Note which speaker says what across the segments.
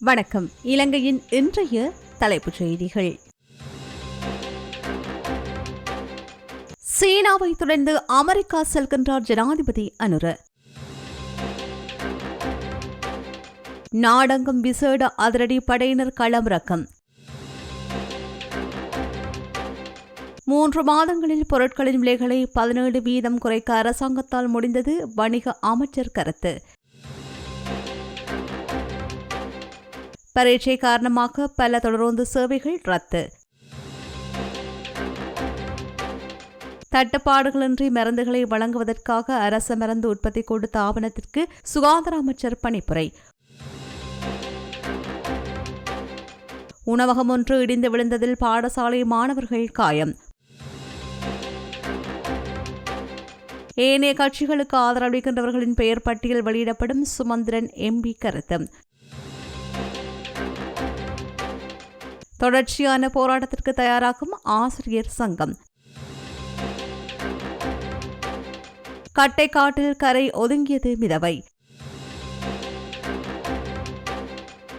Speaker 1: வணக்கம். இலங்கையின் இன்றைய தலைப்புச் செய்திகள். சீனாவை தொடர்ந்து அமெரிக்கா செல்கின்றார் ஜனாதிபதி அனுர. நாடெங்கும் விசேட அதிரடி படையினர் களமிறக்கம் மூன்று மாதங்களில் பொருட்களின் விலைகளை பதினேழு வீதம் குறைக்க அரசாங்கத்தால் முடிந்தது வணிக அமைச்சர் கருத்து. பரீட்சை காரணமாக பல தொடர்ந்து சேவைகள் ரத்து. தட்டுப்பாடுகளின்றி மருந்துகளை வழங்குவதற்காக அரச மருந்து உற்பத்தி கொடுத்த ஆவணத்திற்கு சுகாதார அமைச்சர் பணிப்புரை. உணவகம் ஒன்று இடிந்து விழுந்ததில் பாடசாலை மாணவர்கள் காயம். ஏனைய கட்சிகளுக்கு ஆதரவளிக்கின்றவர்களின் பெயர் பட்டியல் வெளியிடப்படும் சுமந்திரன் எம்பி கருத்து. தொடர்ச்சியான போராட்டத்திற்கு தயாராகும் ஆசிரியர் சங்கம். கட்டைக்காட்டில் கரை ஒதுங்கியது மிதவை.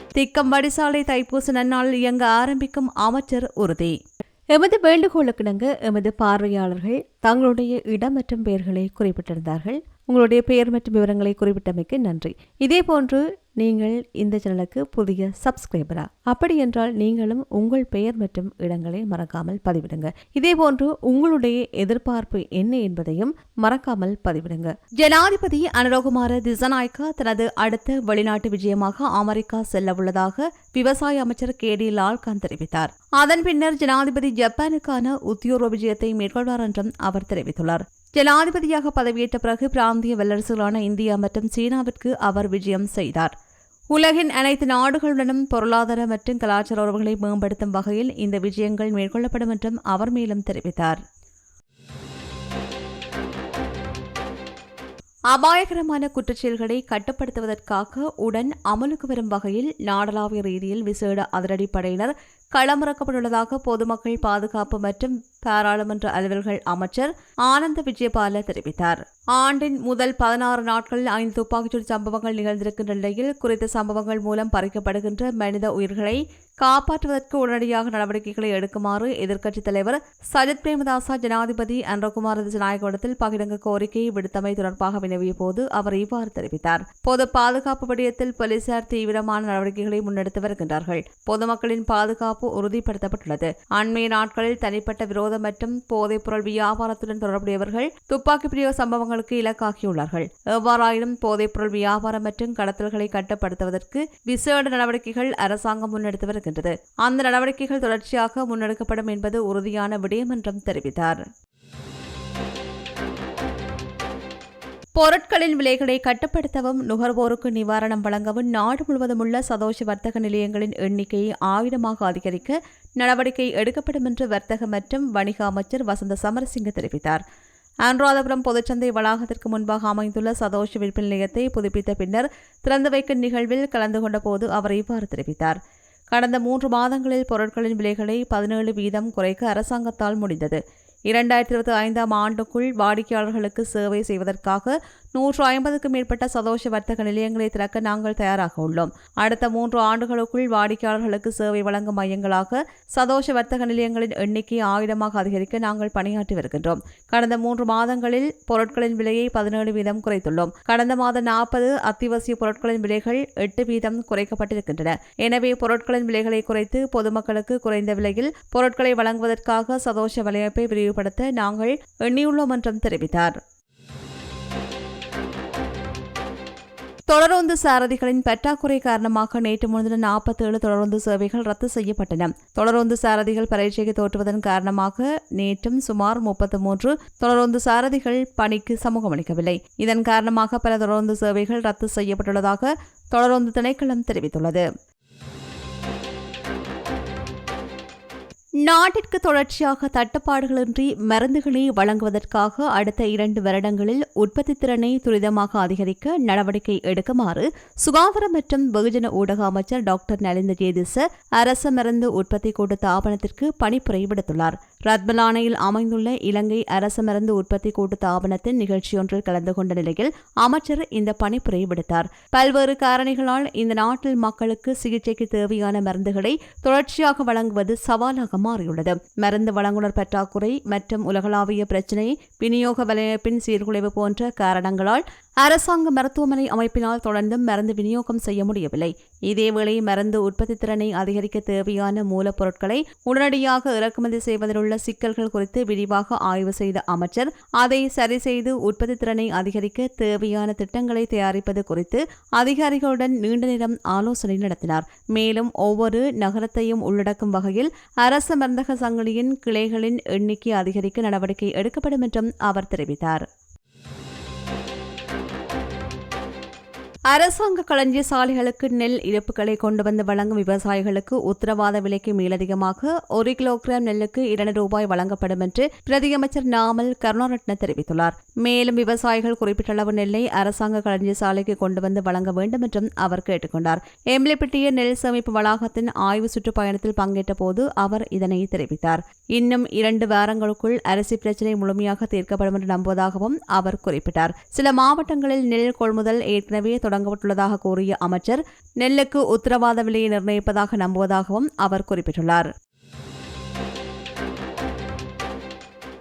Speaker 1: திக்கம் வடிசாலை தைப்பூச நன்னாளில் இயங்க ஆரம்பிக்கும் அமைச்சர் உறுதி. எமது வேண்டுகோளுக்கிணங்க எமது பார்வையாளர்கள் தங்களுடைய இடம் மற்றும் பெயர்களை குறிப்பிட்டிருந்தார்கள். உங்களுடைய பெயர் மற்றும் விவரங்களை குறிப்பிட்டமைக்கு நன்றி. இதேபோன்று நீங்கள் இந்த சேனலுக்கு புதிய சப்ஸ்கிரைபரா அப்படி என்றால் நீங்களும் உங்கள் பெயர் மற்றும் இடங்களை மறக்காமல் பதிவிடுங்க. இதேபோன்று உங்களுடைய எதிர்பார்ப்பு என்ன என்பதையும் மறக்காமல் பதிவிடுங்க. ஜனாதிபதி அனுரகுமார திசநாயக்கா தனது அடுத்த வெளிநாட்டு விஜயமாக அமெரிக்கா செல்ல உள்ளதாக விவசாய அமைச்சர் கே டி லால்கான் தெரிவித்தார். அதன் பின்னர் ஜனாதிபதி ஜப்பானுக்கான உத்தியோக விஜயத்தை மேற்கொள்வார் என்றும் அவர் தெரிவித்துள்ளார். ஜனாதிபதியாக பதவியேற்ற பிறகு பிராந்திய வல்லரசுகளான இந்தியா மற்றும் சீனாவிற்கு அவர் விஜயம் செய்தார். உலகின் அனைத்து நாடுகளுடனும் பொருளாதார மற்றும் கலாச்சார உறவுகளை மேம்படுத்தும் வகையில் இந்த விஜயங்கள் மேற்கொள்ளப்படும் என்றும் அவர் மேலும் தெரிவித்தார். அபாயகரமான குற்றச்செயல்களை கட்டுப்படுத்துவதற்காக உடன் அமலுக்கு வரும் வகையில் நாடளாவிய ரீதியில் விசேட அதிரடிப்படையினர் களமிறக்கப்பட்டுள்ளதாக பொதுமக்கள் பாதுகாப்பு மற்றும் பாராளுமன்ற அலுவல்கள் அமைச்சர் ஆனந்த விஜயபால தெரிவித்தார். ஆண்டின் முதல் பதினாறு நாட்களில் ஐந்து துப்பாக்கிச்சூடு சம்பவங்கள் நிகழ்ந்திருக்கின்ற நிலையில் குறித்த சம்பவங்கள் மூலம் பறிக்கப்படுகின்ற மனித உயிர்களை காப்பாற்றுவதற்கு உடனடியாக நடவடிக்கைகளை எடுக்குமாறு எதிர்க்கட்சித் தலைவர் சஜித் பிரேமதாசா ஜனாதிபதி அன்றகுமார் திசநாயகத்தில் பகிரங்க கோரிக்கையை விடுத்தமை தொடர்பாக வினவிய போது அவர் இவ்வாறு தெரிவித்தார். பொது பாதுகாப்பு விடயத்தில் போலீசார் தீவிரமான நடவடிக்கைகளை முன்னெடுத்து வருகின்றார்கள். பொதுமக்களின் பாதுகாப்பு உறுதிப்படுத்தப்பட்டுள்ளது. அண்மைய நாட்களில் தனிப்பட்ட விரோத தீவிரவாதம் மற்றும் போதைப்பொருள் வியாபாரத்துடன் தொடர்புடையவர்கள் துப்பாக்கி பிரிவு சம்பவங்களுக்கு இலக்காகியுள்ளார்கள். எவ்வாறாயினும் போதைப்பொருள் வியாபாரம் மற்றும் கடத்தல்களை கட்டுப்படுத்துவதற்கு விசேட நடவடிக்கைகள் அரசாங்கம் முன்னெடுத்து வருகின்றது. அந்த நடவடிக்கைகள் தொடர்ச்சியாக முன்னெடுக்கப்படும் என்பது உறுதியான விடயம் என்றும் தெரிவித்தார். பொருட்களின் விலைகளை கட்டுப்படுத்தவும் நுகர்வோருக்கு நிவாரணம் வழங்கவும் நாடு முழுவதும் உள்ள சதோஷ வர்த்தக நிலையங்களின் எண்ணிக்கையை ஆயிரமாக அதிகரிக்க நடவடிக்கை எடுக்கப்படும் என்று வர்த்தக மற்றும் வணிக அமைச்சர் வசந்த சமரசிங்க தெரிவித்தார். அனுராதபுரம் பொதுச்சந்தை வளாகத்திற்கு முன்பாக அமைந்துள்ள சதோஷ விற்பனை நிலையத்தை புதுப்பித்த பின்னர் திறந்து வைக்கும் நிகழ்வில் கலந்து கொண்ட போது அவர் இவ்வாறு தெரிவித்தார். கடந்த மூன்று மாதங்களில் பொருட்களின் விலைகளை பதினேழு வீதம் குறைக்க அரசாங்கத்தால் முடிந்தது. இரண்டாயிரத்தி இருபத்தி ஐந்தாம் ஆண்டுக்குள் வாடிக்கையாளர்களுக்கு சேவை செய்வதற்காக நூற்று ஐம்பதுக்கும் மேற்பட்ட சதோஷ வர்த்தக நிலையங்களை திறக்க நாங்கள் தயாராக உள்ளோம். அடுத்த மூன்று ஆண்டுகளுக்குள் வாடிக்கையாளர்களுக்கு சேவை வழங்கும் மையங்களாக சதோஷ வர்த்தக நிலையங்களின் எண்ணிக்கை ஆயிரமாக அதிகரிக்க நாங்கள் பணியாற்றி வருகின்றோம். கடந்த மூன்று மாதங்களில் பொருட்களின் விலையை பதினேழு வீதம் குறைத்துள்ளோம். கடந்த மாதம் நாற்பது அத்தியாவசிய பொருட்களின் விலைகள் எட்டு வீதம் குறைக்கப்பட்டிருக்கின்றன. எனவே பொருட்களின் விலைகளை குறைத்து பொதுமக்களுக்கு குறைந்த விலையில் பொருட்களை வழங்குவதற்காக சதோஷ வலையமைப்பை விரிவுபடுத்த நாங்கள் எண்ணியுள்ளோம் என்றும் தெரிவித்தார். தொடரோந்து சாரதிகளின் பற்றாக்குறை காரணமாக நேற்று முன்தினம் நாற்பத்தேழு தொடரோந்து சேவைகள் ரத்து செய்யப்பட்டன. தொடரோந்து சாரதிகள் பரீட்சைக்கு தோற்றுவதன் காரணமாக நேற்றும் சுமார் முப்பத்து மூன்று தொடரோந்து சாரதிகள் பணிக்கு சமூகம் அளிக்கவில்லை. இதன் காரணமாக பல தொடரோந்து சேவைகள் ரத்து செய்யப்பட்டுள்ளதாக தொடரோந்து திணைக்களம் தெரிவித்துள்ளது. நாட்டிற்கு தொடர்ச்சியாக தட்டுப்பாடுகளின்றி மருந்துகளை வழங்குவதற்காக அடுத்த இரண்டு வருடங்களில் உற்பத்தி திறனை துரிதமாக அதிகரிக்க நடவடிக்கை எடுக்குமாறு சுகாதார மற்றும் வெகுஜன ஊடக அமைச்சர் டாக்டர் நலிந்த ஜேதிச அரச மருந்து உற்பத்தி கூட்டு தாபனத்திற்கு பணிப்புரை விடுத்துள்ளார். ரத்மலானையில் அமைந்துள்ள இலங்கை அரச மருந்து உற்பத்தி கூட்டு தாபனத்தின் நிகழ்ச்சியொன்றில் கலந்து கொண்ட நிலையில் அமைச்சர் இந்த பணிப்புரை விடுத்தார். பல்வேறு காரணிகளால் இந்த நாட்டில் மக்களுக்கு சிகிச்சைக்கு தேவையான மருந்துகளை தொடர்ச்சியாக வழங்குவது சவாலாக மாறியுள்ளது. மருந்து வழங்குனர் பற்றாக்குறை மற்றும் உலகளாவிய பிரச்சினை விநியோக வலையமைப்பின் சீர்குலைவு போன்ற காரணங்களால் அரசாங்க மருத்துவமனை அமைப்பினால் தொடர்ந்தும் மருந்து விநியோகம் செய்ய முடியவில்லை. இதேவேளை மருந்து உற்பத்தி திறனை அதிகரிக்க தேவையான மூலப்பொருட்களை உடனடியாக இறக்குமதி செய்வதில் உள்ள சிக்கல்கள் குறித்து விரிவாக ஆய்வு செய்த அமைச்சர் அதை சரி செய்து உற்பத்தி திறனை அதிகரிக்க தேவையான திட்டங்களை தயாரிப்பது குறித்து அதிகாரிகளுடன் நீண்ட நேரம் ஆலோசனை நடத்தினார். மேலும் ஒவ்வொரு நகரத்தையும் உள்ளடக்கும் வகையில் அரச மருந்தக சங்கிலியின் கிளைகளின் எண்ணிக்கை அதிகரிக்க நடவடிக்கை எடுக்கப்படும் என்றும் அவர் தெரிவித்தார். அரசாங்க களஞ்சிய சாலைகளுக்கு நெல் இழப்புகளை கொண்டு வந்து வழங்கும் விவசாயிகளுக்கு உத்தரவாத விலைக்கு மேலதிகமாக ஒரு கிலோகிராம் நெல்லுக்கு இரண்டு ரூபாய் வழங்கப்படும் என்று பிரதியமைச்சர் நாமல் கருணாரட்ன தெரிவித்துள்ளார். மேலும் விவசாயிகள் குறிப்பிட்ட அளவு நெல்லை அரசாங்க களஞ்சிய சாலைக்கு கொண்டு வந்து வழங்க வேண்டும் என்றும் அவர் கேட்டுக்கொண்டார். எம்லிப்பிட்டிய நெல் சேமிப்பு வளாகத்தின் ஆய்வு சுற்றுப்பயணத்தில் பங்கேற்ற போது அவர் இதனை தெரிவித்தார். இன்னும் இரண்டு வாரங்களுக்குள் அரிசி பிரச்சினை முழுமையாக தீர்க்கப்படும் என்று நம்புவதாகவும் அவர் குறிப்பிட்டார். சில மாவட்டங்களில் நெல் கொள்முதல் ஏற்கனவே தொடங்கப்பட்டுள்ளதாக கூறிய அமைச்சர் நெல்லுக்கு உத்தரவாத விலையை நிர்ணயிப்பதாக நம்புவதாகவும் அவர் குறிப்பிட்டுள்ளார்.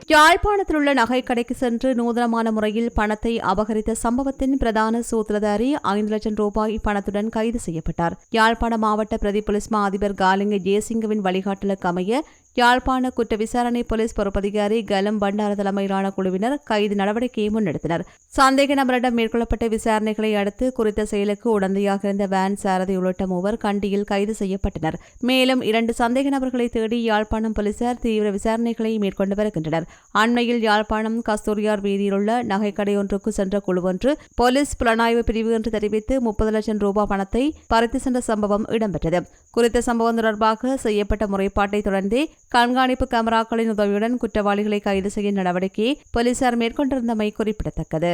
Speaker 1: யாழ்ப்பாணத்தில் உள்ள நகைக்கடைக்கு சென்று நூதனமான முறையில் பணத்தை அபகரித்த சம்பவத்தின் பிரதான சூத்திரதாரி ஐந்து லட்சம் ரூபாய் பணத்துடன் கைது செய்யப்பட்டார். யாழ்ப்பாண மாவட்ட பிரதி போலீஸ் மா அதிபர் காலிங்க ஜெயசிங்கவின் வழிகாட்டலுக்கு அமைய யாழ்ப்பாண குற்ற விசாரணை போலீஸ் பொறுப்பதிகாரி கலம் பண்டார தலைமையிலான குழுவினர் கைது நடவடிக்கையை முன்னெடுத்தனர். சந்தேக நபரிடம் மேற்கொள்ளப்பட்ட விசாரணைகளை அடுத்து குறித்த செயலுக்கு உடந்தையாக இருந்த வேன் சாரதி உள்ளிட்ட மூவர் கண்டியில் கைது செய்யப்பட்டனர். மேலும் இரண்டு சந்தேக நபர்களை தேடி யாழ்ப்பாணம் போலீசார் தீவிர விசாரணைகளை மேற்கொண்டு வருகின்றனர். அண்மையில் யாழ்ப்பாணம் கஸ்தூரியார் வீதியிலுள்ள நகைக்கடை ஒன்றுக்கு சென்ற குழு ஒன்று போலீஸ் புலனாய்வு பிரிவு என்று தெரிவித்து முப்பது லட்சம் ரூபாய் பணத்தை பறித்து சென்ற சம்பவம் இடம்பெற்றது. குறித்த சம்பவம் தொடர்பாக செய்யப்பட்ட முறைப்பாட்டை தொடர்ந்தே கண்காணிப்பு கேமராக்களின் உதவியுடன் குற்றவாளிகளை கைது செய்ய நடவடிக்கையை போலீசார் மேற்கொண்டிருந்தமை குறிப்பிடத்தக்கது.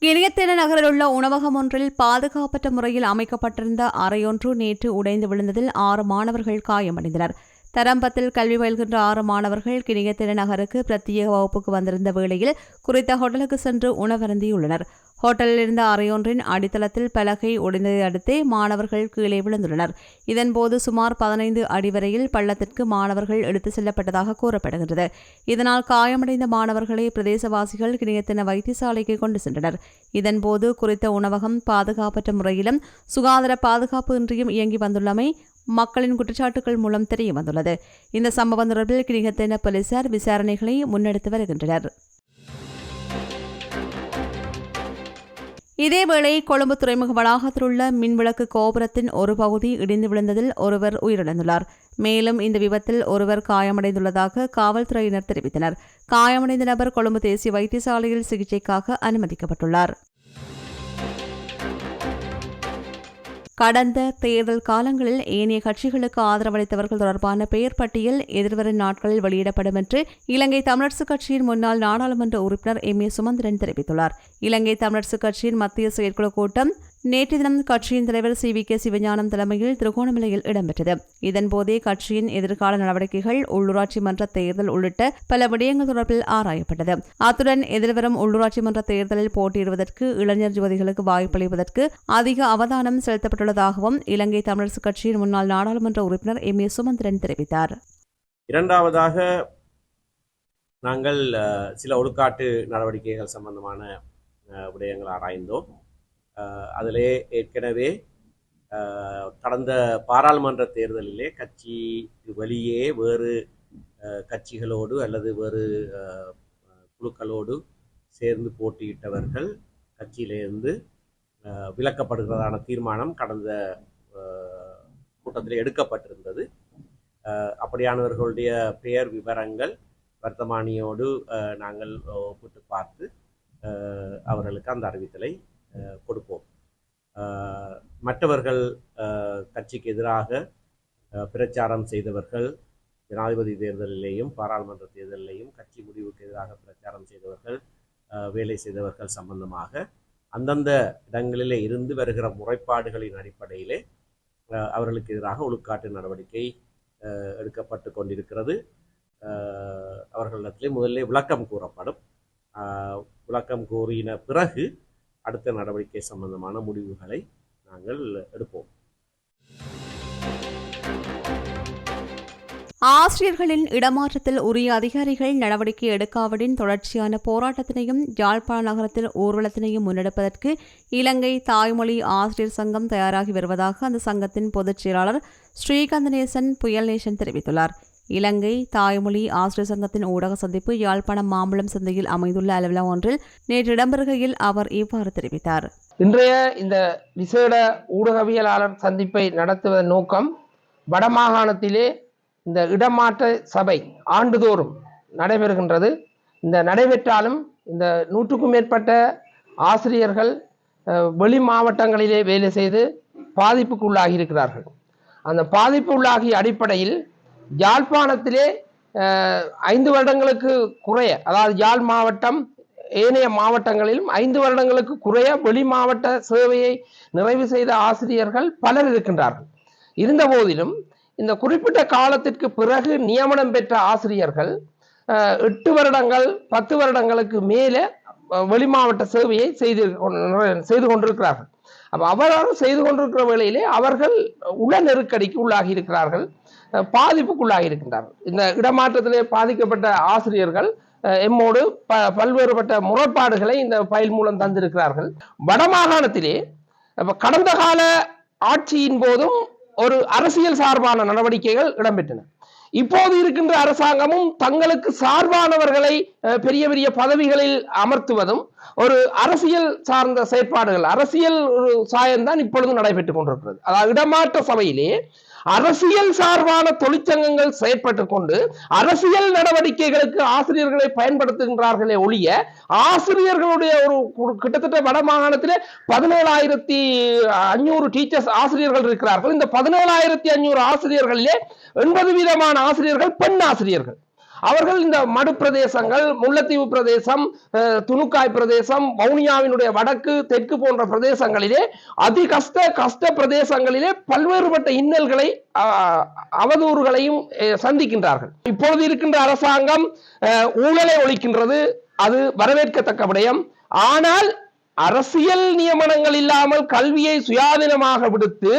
Speaker 1: இணையத்தின நகரில் உள்ள உணவகம் ஒன்றில் பாதுகாப்பற்ற முறையில் அமைக்கப்பட்டிருந்த அறையொன்று நேற்று உடைந்து விழுந்ததில் ஆறு மாணவர்கள் காயமடைந்தனர். தரம்பத்தில் கல்வி பயில்கின்ற ஆறு மாணவர்கள் கிணியத்தின நகருக்கு பிரத்யேக வகுப்புக்கு வந்திருந்த வேளையில் குறித்த ஹோட்டலுக்கு சென்று உணவருந்தியுள்ளனர். ஹோட்டலில் இருந்த அறையொன்றின் அடித்தளத்தில் பலகை உடைந்ததை அடுத்தே மாணவர்கள் கீழே விழுந்துள்ளனர். இதன்போது சுமார் பதினைந்து அடி வரையில் பள்ளத்திற்கு மாணவர்கள் எடுத்துச் செல்லப்பட்டதாக கூறப்படுகின்றது. இதனால் காயமடைந்த மாணவர்களை பிரதேசவாசிகள் கிணியத்தின வைத்தியசாலைக்கு கொண்டு சென்றனர். இதன்போது குறித்த உணவகம் பாதுகாப்பற்ற முறையிலும் சுகாதார பாதுகாப்பு இன்றியும் இயங்கி வந்துள்ளமை மக்களின் குற்றச்சாட்டுகள் மூலம் தெரிய வந்துள்ளது. இந்த சம்பவம் தொடர்பில் கிரிகத்தின போலீசார் விசாரணைகளை முன்னெடுத்து வருகின்றனர். இதேவேளை கொழும்பு துறைமுக வளாகத்தில் உள்ள மின்விளக்கு கோபுரத்தின் ஒரு பகுதி இடிந்து விழுந்ததில் ஒருவர் உயிரிழந்துள்ளார். மேலும் இந்த விபத்தில் ஒருவர் காயமடைந்துள்ளதாக காவல்துறையினர் தெரிவித்தனர். காயமடைந்த நபர் கொழும்பு தேசிய வைத்தியசாலையில் சிகிச்சைக்காக அனுமதிக்கப்பட்டுள்ளார். கடந்த தேர்தல் காலங்களில் ஏனைய கட்சிகளுக்கு ஆதரவளித்தவர்கள் தொடர்பான பெயர் பட்டியல் எதிர்வரும் நாட்களில் வெளியிடப்படும் என்று இலங்கை தமிழரசுக் கட்சியின் முன்னாள் நாடாளுமன்ற உறுப்பினர் எம் ஏ சுமந்திரன் தெரிவித்துள்ளார். இலங்கை தமிழரசுக் கட்சியின் மத்திய செயற்குழு கூட்டம் நேற்று தினம் கட்சியின் தலைவர் சி வி கே சிவஞானம் தலைமையில் திருகோணமலையில் இடம்பெற்றது. இதன்போதே கட்சியின் எதிர்கால நடவடிக்கைகள் உள்ளூராட்சி மன்ற தேர்தல் உள்ளிட்ட பல விடயங்கள் தொடர்பில் ஆராயப்பட்டது. அத்துடன் எதிர்வரும் உள்ளூராட்சி மன்ற தேர்தலில் போட்டியிடுவதற்கு இளைஞர் ஜோதிகளுக்கு வாய்ப்பளிப்பதற்கு அதிக அவதானம் செலுத்தப்பட்டுள்ளதாகவும் இலங்கை தமிழரசுக் கட்சியின் முன்னாள் நாடாளுமன்ற உறுப்பினர் எம். ஏ. சுமந்திரன் தெரிவித்தார்.
Speaker 2: இரண்டாவதாக நாங்கள் சில ஒழுக்காட்டு நடவடிக்கைகள் சம்பந்தமான விடயங்கள் ஆராய்ந்தோம். அதிலே ஏற்கனவே கடந்த பாராளுமன்ற தேர்தலிலே கட்சி வெளியே வேறு கட்சிகளோடு அல்லது வேறு குழுக்களோடு சேர்ந்து போட்டியிட்டவர்கள் கட்சியிலிருந்து விலக்கப்படுகிறதான தீர்மானம் கடந்த கூட்டத்தில் எடுக்கப்பட்டிருந்தது. அப்படியானவர்களுடைய பெயர் விவரங்கள் வர்த்தமானியோடு நாங்கள் ஒப்பிட்டு பார்த்து அவர்களுக்கு அந்த அறிவித்தலை கொடுப்போம். மற்றவர்கள் கட்சிக்கு எதிராக பிரச்சாரம் செய்தவர்கள் ஜனாதிபதி தேர்தலிலேயும் பாராளுமன்ற தேர்தலிலேயும் கட்சி முடிவுக்கு எதிராக பிரச்சாரம் செய்தவர்கள் வேலை செய்தவர்கள் சம்பந்தமாக அந்தந்த இடங்களிலே இருந்து வருகிற முறைப்பாடுகளின் அடிப்படையிலே அவர்களுக்கு எதிராக ஒழுக்காட்டு நடவடிக்கை எடுக்கப்பட்டு கொண்டிருக்கிறது. அவர்களிடத்திலே முதலில் விளக்கம் கூறப்படும். விளக்கம் கூறின பிறகு அடுத்த நடவடிக்கை சம்பந்தமான முடிவுகளை நாங்கள் எடுப்போம்.
Speaker 1: ஆசிரியர்களின் இடமாற்றத்தில் உரிய அதிகாரிகள் நடவடிக்கை எடுக்காவிடின் தொடர்ச்சியான போராட்டத்தினையும் யாழ்ப்பாண நகரத்தில் ஊர்வலத்தினையும் முன்னெடுப்பதற்கு இலங்கை தாய்மொழி ஆசிரியர் சங்கம் தயாராகி வருவதாக அந்த சங்கத்தின் பொதுச் செயலாளர் ஸ்ரீகாந்தநேசன் புயல்நேசன் தெரிவித்துள்ளார். இலங்கை தாய்மொழி ஆசிரியர் சங்கத்தின் ஊடக சந்திப்பு யாழ்ப்பாணம் மாம்பழம் சந்தையில் அமைந்துள்ள அலுவலகம் ஒன்றில் நேற்று இடம்பெறுகையில் அவர் இவ்வாறு தெரிவித்தார்.
Speaker 3: இன்றைய இந்த விசேட ஊடகவியலாளர் சந்திப்பை நடத்துவதன் நோக்கம் வடமாகாணத்திலே இந்த இடமாற்ற சபை ஆண்டுதோறும் நடைபெறுகின்றது. இந்த நடைபெற்றாலும் இந்த நூற்றுக்கும் மேற்பட்ட ஆசிரியர்கள் வெளி மாவட்டங்களிலே வேலை செய்து பாதிப்புக்குள்ளாகி இருக்கிறார்கள் அந்த பாதிப்பு உள்ளாகிய அடிப்படையில் யாழ்ப்பாணத்திலே அஹ், ஐந்து வருடங்களுக்கு குறைய அதாவது யாழ் மாவட்டம் ஏனைய மாவட்டங்களிலும் ஐந்து வருடங்களுக்கு குறைய வெளி மாவட்ட சேவையை நிறைவு செய்த ஆசிரியர்கள் பலர் இருக்கின்றார்கள். இருந்த போதிலும் இந்த குறிப்பிட்ட காலத்திற்கு பிறகு நியமனம் பெற்ற ஆசிரியர்கள் எட்டு வருடங்கள் பத்து வருடங்களுக்கு மேலே வெளி மாவட்ட சேவையை செய்து செய்து கொண்டிருக்கிறார்கள். அப்ப அவரும் செய்து கொண்டிருக்கிற வேளையிலே அவர்கள் உள நெருக்கடிக்கு உள்ளாகி இருக்கிறார்கள். பாதிப்புக்குள்ளாகியிருக்கின்றார் இந்த இடமாற்றத்திலே பாதிக்கப்பட்ட ஆசிரியர்கள் எம்மோடு ப பல்வேறுபட்ட முரண்பாடுகளை இந்த பயில் மூலம் தந்திருக்கிறார்கள். வடமாகாணத்திலே கடந்த கால ஆட்சியின் போதும் ஒரு அரசியல் சார்பான நடவடிக்கைகள் இடம்பெற்றன. இப்போது இருக்கின்ற அரசாங்கமும் தங்களுக்கு சார்பானவர்களை பெரிய பெரிய பதவிகளில் அமர்த்துவதும் ஒரு அரசியல் சார்ந்த செயற்பாடுகள் அரசியல் ஒரு சாயம்தான் இப்பொழுதும் நடைபெற்றுக் கொண்டிருக்கிறது. அதாவது இடமாற்ற சபையிலே அரசியல் சார்பான தொழிற்சங்கங்கள் செயற்பட்டுக் கொண்டு அரசியல் நடவடிக்கைகளுக்கு ஆசிரியர்களை பயன்படுத்துகின்றார்களே ஒழிய ஆசிரியர்களுடைய ஒரு கிட்டத்தட்ட வட மாகாணத்தில் பதினேழாயிரத்தி அஞ்சூறு டீச்சர்ஸ் ஆசிரியர்கள் இருக்கிறார்கள். இந்த பதினேழாயிரத்தி அஞ்சூறு ஆசிரியர்களிலே எண்பது வீதமான ஆசிரியர்கள் பெண் ஆசிரியர்கள். அவர்கள் இந்த மடு பிரதேசங்கள் முல்லைத்தீவு பிரதேசம் அஹ், துணுக்காய் பிரதேசம் வவுனியாவினுடைய வடக்கு தெற்கு போன்ற பிரதேசங்களிலே அதி கஷ்ட கஷ்ட பிரதேசங்களிலே பல்வேறுபட்ட இன்னல்களை அஹ், அவதூறுகளையும் அஹ், சந்திக்கின்றார்கள். இப்பொழுது இருக்கின்ற அரசாங்கம் அஹ், ஊழலை ஒழிக்கின்றது. அது வரவேற்கத்தக்க விடயம். ஆனால் அரசியல் நியமனங்கள் இல்லாமல் கல்வியை சுயாதீனமாக விடுத்து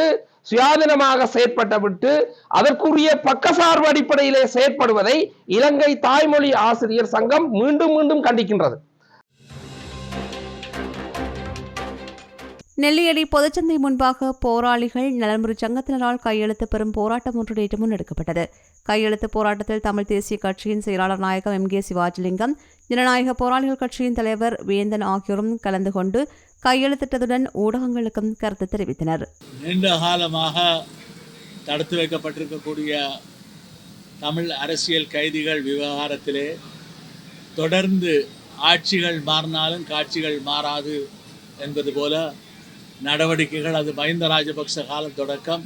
Speaker 3: சுயாதீனமாக செயற்பட்டவிட்டு அதற்குரிய பக்கசார்பு அடிப்படையிலே செயற்படுவதை இலங்கை தாய்மொழி ஆசிரியர் சங்கம் மீண்டும் மீண்டும் கண்டிக்கின்றது.
Speaker 1: நெல்லியடி பொதுச்சந்தை முன்பாக போராளிகள் நலமுறை சங்கத்தினரால் கையெழுத்து பெறும் போராட்டம் ஒன்று நேற்று முன்னெடுக்கப்பட்டது கையெழுத்து போராட்டத்தில் தமிழ் தேசிய கட்சியின் செயலாளர் நாயகம் எம் கே சிவாஜிலிங்கம் ஜனநாயக போராளிகள் கட்சியின் தலைவர் வேந்தன் ஆகியோரும் கலந்து கொண்டு கையெழுத்திட்டதுடன் ஊடகங்களுக்கும் கருத்து தெரிவித்தனர்.
Speaker 4: நீண்ட காலமாக தடுத்து வைக்கப்பட்டிருக்கக்கூடிய தமிழ் அரசியல் கைதிகள் விவகாரத்திலே தொடர்ந்து ஆட்சிகள் மாறினாலும் காட்சிகள் மாறாது என்பது போல நடவடிக்கைகள் அது மஹிந்த ராஜபக்ச காலம் தொடக்கம்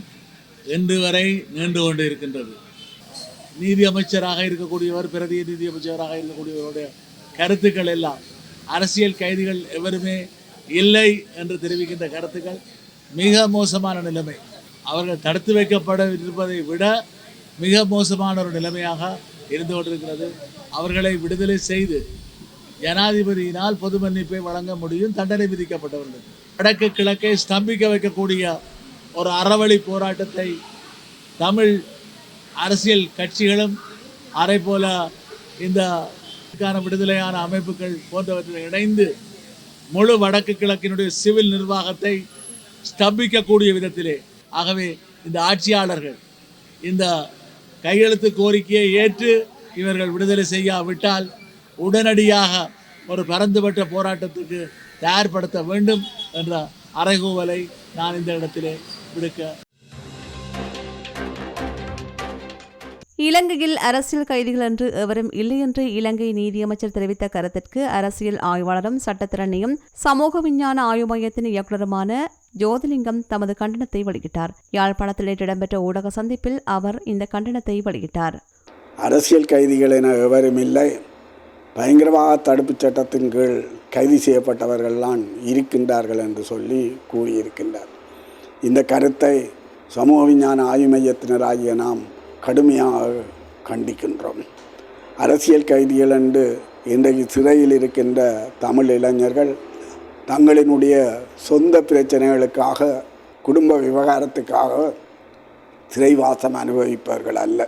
Speaker 4: இன்று வரை நீண்டு கொண்டு இருக்கின்றது நீதி அமைச்சராக இருக்கக்கூடியவர் பிரதி நீதி அமைச்சராக இருக்கக்கூடியவருடைய கருத்துக்கள் எல்லாம் அரசியல் கைதிகள் எவருமே இல்லை என்று தெரிவிக்கின்ற கருத்துக்கள் மிக மோசமான நிலைமை. அவர்கள் தடுத்து வைக்கப்பட இருப்பதை விட மிக மோசமான ஒரு நிலைமையாக இருந்து கொண்டிருக்கிறது. அவர்களை விடுதலை செய்து ஜனாதிபதியினால் பொது மன்னிப்பை வழங்க முடியும். தண்டனை விதிக்கப்பட்டவர்கள். வடக்கு கிழக்கை ஸ்தம்பிக்க வைக்கக்கூடிய ஒரு அறவழி போராட்டத்தை தமிழ் அரசியல் கட்சிகளும் அதே போல இந்த விடுதலையான அமைப்புகள் போன்றவற்றில் இணைந்து முழு வடக்கு கிழக்கினுடைய சிவில் நிர்வாகத்தை ஸ்தம்பிக்கக்கூடிய விதத்திலே. ஆகவே இந்த ஆட்சியாளர்கள் இந்த கையெழுத்து கோரிக்கையை ஏற்று இவர்கள் விடுதலை செய்யாவிட்டால் உடனடியாக ஒரு பரந்துபட்ட போராட்டத்துக்கு தயார்படுத்த வேண்டும் என்ற அறைகூவலை நான் இந்த இடத்திலே விடுக்க
Speaker 1: இலங்கையில் அரசியல் கைதிகள் என்று எவரும் இல்லை என்று இலங்கை நீதியமைச்சர் தெரிவித்த கருத்திற்கு அரசியல் ஆய்வாளரும் சட்டத்திறனையும் சமூக விஞ்ஞான ஆய்வு மையத்தின் இயக்குநருமான ஜோதிலிங்கம் தமது கண்டனத்தை வெளியிட்டார். யாழ்ப்பாணத்தில் நேற்று இடம்பெற்ற ஊடக சந்திப்பில் அவர் இந்த கண்டனத்தை வெளியிட்டார்.
Speaker 5: அரசியல் கைதிகள் என எவரும் இல்லை. பயங்கரவாத தடுப்புச் சட்டத்தின் கீழ் கைது செய்யப்பட்டவர்கள்லாம் இருக்கின்றார்கள் என்று சொல்லி கூறியிருக்கின்றார். இந்த கருத்தை சமூக விஞ்ஞான ஆய்வு மையத்தினராகிய நாம் கடுமையாக கண்டிக்கின்றோம். அரசியல் கைதிகள் என்று இன்றைக்கு சிறையில் இருக்கின்ற தமிழ் இளைஞர்கள் தங்களினுடைய சொந்த பிரச்சனைகளுக்காக குடும்ப விவகாரத்துக்காக சிறைவாசம் அனுபவிப்பவர்கள் அல்ல.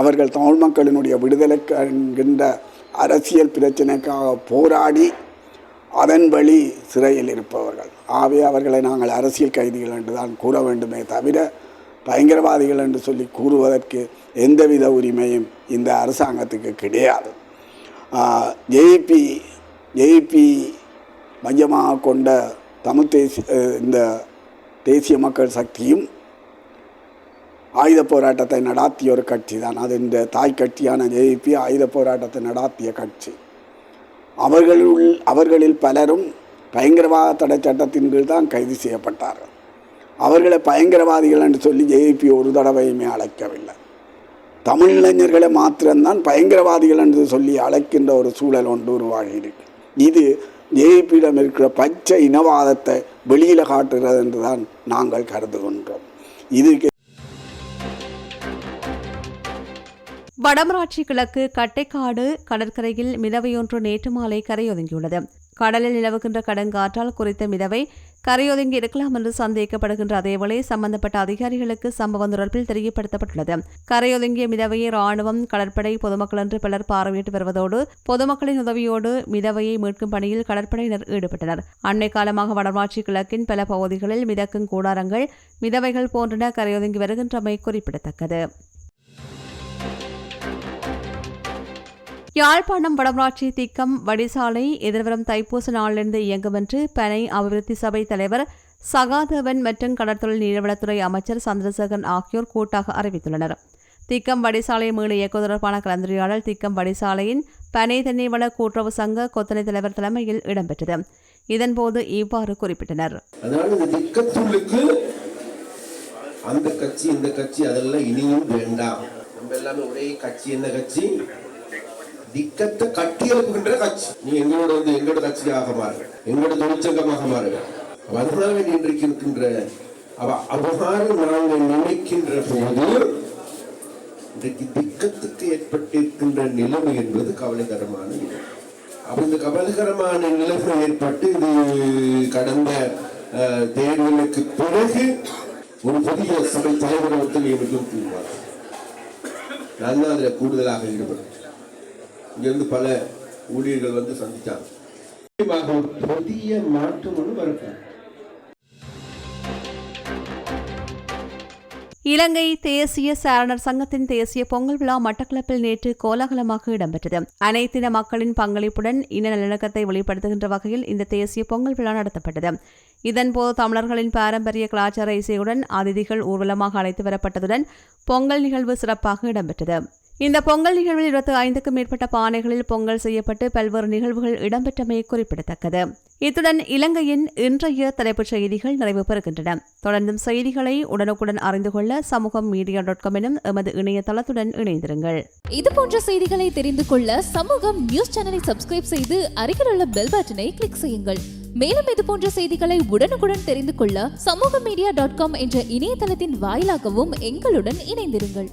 Speaker 5: அவர்கள் தமிழ் மக்களினுடைய விடுதலைக்கு என்கின்ற அரசியல் பிரச்சனைக்காக போராடி அதன் வழி சிறையில் இருப்பவர்கள். ஆகவே அவர்களை நாங்கள் அரசியல் கைதிகள் என்று தான் கூற வேண்டுமே தவிர பயங்கரவாதிகள் என்று சொல்லி கூறுவதற்கு எந்தவித உரிமையும் இந்த அரசாங்கத்துக்கு கிடையாது. ஜேபி ஜேபி மையமாக கொண்ட தமிழ் தேசிய இந்த தேசிய மக்கள் சக்தியும் ஆயுத போராட்டத்தை நடாத்திய ஒரு கட்சி தான். அது இந்த தாய் கட்சியான ஜேபி ஆயுத போராட்டத்தை நடாத்திய கட்சி. அவர்களுள் அவர்களில் பலரும் பயங்கரவாத தடை சட்டத்தின் கீழ் தான் கைது செய்யப்பட்டார்கள். அவர்களை பயங்கரவாதிகள் என்று சொல்லி ஜேபி ஒரு தடவையுமே அழைக்கவில்லை. தமிழ் இளைஞர்களை மாத்திரம்தான் பயங்கரவாதிகள் என்று சொல்லி அழைக்கின்ற ஒரு சூழல் ஒன்று உருவாகியிருக்கு. இது ஜேபியிடம் இருக்கிற பச்சை இனவாதத்தை வெளியில் காட்டுகிறது என்று தான் நாங்கள் கருதுகின்றோம். இதுக்கு
Speaker 1: வடமராட்சி கிழக்கு கட்டைக்காடு கடற்கரையில் மிதவையொன்று நேற்று மாலை கரையொதுங்கியுள்ளது. கடலில் நிலவுகின்ற கடுங்காற்றால் குறித்த மிதவை கரையொதுங்கி இருக்கலாம் என்று சந்தேகிக்கப்படுகின்ற அதேவேளை சம்பந்தப்பட்ட அதிகாரிகளுக்கு சம்பவம் தொடர்பில் தெரியப்படுத்தப்பட்டுள்ளது. கரையொதுங்கிய மிதவையை ராணுவம் கடற்படை பொதுமக்கள் என்று பலர் பார்வையிட்டு வருவதோடு பொதுமக்களின் உதவியோடு மிதவையை மீட்கும் பணியில் கடற்படையினர் ஈடுபட்டனர். அண்மை காலமாக வடமாட்சி கிழக்கின் பல பகுதிகளில் மிதக்கும் கூடாரங்கள் மிதவைகள் போன்றன கரையொதுங்கி வருகின்றமை குறிப்பிடத்தக்கது. யாழ்ப்பாணம் வடமராட்சி திக்கம் வடிசாலை எதிர்வரும் தைப்பூச நாளிலிருந்து இயங்கும் என்று பனை அபிவிருத்தி சபை தலைவர் சகாதேவன் மற்றும் கடற்தொழில் நீர்வளத்துறை அமைச்சர் சந்திரசேகரன் ஆகியோர் கூட்டாக அறிவித்துள்ளனர். திக்கம் வடிசாலை மீள இயக்கு தொடர்பான கலந்துரையாடல் திக்கம் வடிசாலையின் பனை தென்னைவள கூட்டுறவு சங்க கொத்தனை தலைவர் தலைமையில் இடம்பெற்றது. இதன்போது இவ்வாறு குறிப்பிட்டனர்.
Speaker 6: திக்கத்துள்ளுக்கு அந்த கட்சி இந்த கட்சி அதெல்லாம் இனியும் வேண்டாம். நம்ம எல்லாமே ஒரே கட்சி என்ன கட்சி? திக்கத்தை கட்டி எழுப்புகின்ற கட்சி. நீ எங்களோட வந்து எங்களோட கட்சியாக மாறு எங்களோட தொழிற்சங்கமாக மாறு அப்ப அதனால இன்றைக்கு இருக்கின்ற அவ அவ்வாறு நாங்கள் நினைக்கின்ற போது இன்றைக்கு திக்கத்துக்கு ஏற்பட்டிருக்கின்ற நிலைமை என்பது கவலைகரமான நிலைமை அப்போ இந்த கவலைகரமான நிலைமை ஏற்பட்டு இது கடந்த அஹ், தேர்தலுக்கு பிறகு ஒரு புதிய சபை தலைவர் வந்து நியமிக்கும் தீர்மானம். நான் தான் அதில் கூடுதலாக ஈடுபடுறேன் இங்கிருந்து பல ஊழியர்கள் வந்து நிச்சயமாக ஒரு புதிய மாற்றம் ஒன்று
Speaker 1: இலங்கை தேசிய சாரணர் சங்கத்தின் தேசிய பொங்கல் விழா மட்டக்களப்பில் நேற்று கோலாகலமாக இடம்பெற்றது. அனைத்தின மக்களின் பங்களிப்புடன் இன நல்லிணக்கத்தை வெளிப்படுத்துகின்ற வகையில் இந்த தேசிய பொங்கல் விழா நடத்தப்பட்டது. இதன்போது தமிழர்களின் பாரம்பரிய கலாச்சார இசையுடன் அதிதிகள் ஊர்வலமாக அழைத்து வரப்பட்டதுடன் பொங்கல் நிகழ்வு சிறப்பாக இடம்பெற்றது. இந்த பொங்கல் நிகழ்வில் இருபத்தி ஐந்துக்கும் மேற்பட்ட பானைகளில் பொங்கல் செய்யப்பட்டு பல்வேறு நிகழ்வுகள் இடம்பெற்றமை குறிப்பிடத்தக்கது. இத்துடன் இலங்கையின் இன்றைய தலைப்புச் செய்திகள் நிறைவு பெறுகின்றன. தொடர்ந்தும் செய்திகளை உடனுக்குடன் அறிந்து கொள்ள சமூகம் மீடியா டாட் காம் எனும் எமது இணையதளத்துடன் இணைந்திருங்கள்.
Speaker 7: இது போன்ற செய்திகளை தெரிந்து கொள்ள சமூகம் நியூஸ் சேனலை சப்ஸ்கிரைப் செய்து அருகில் உள்ள பெல் பட்டனை கிளிக் செய்யுங்கள். மேலும் இது போன்ற செய்திகளை உடனுக்குடன் தெரிந்து கொள்ள சமூக மீடியா டாட் காம் என்ற இணையதளத்தின் வாயிலாகவும் எங்களுடன் இணைந்திருங்கள்.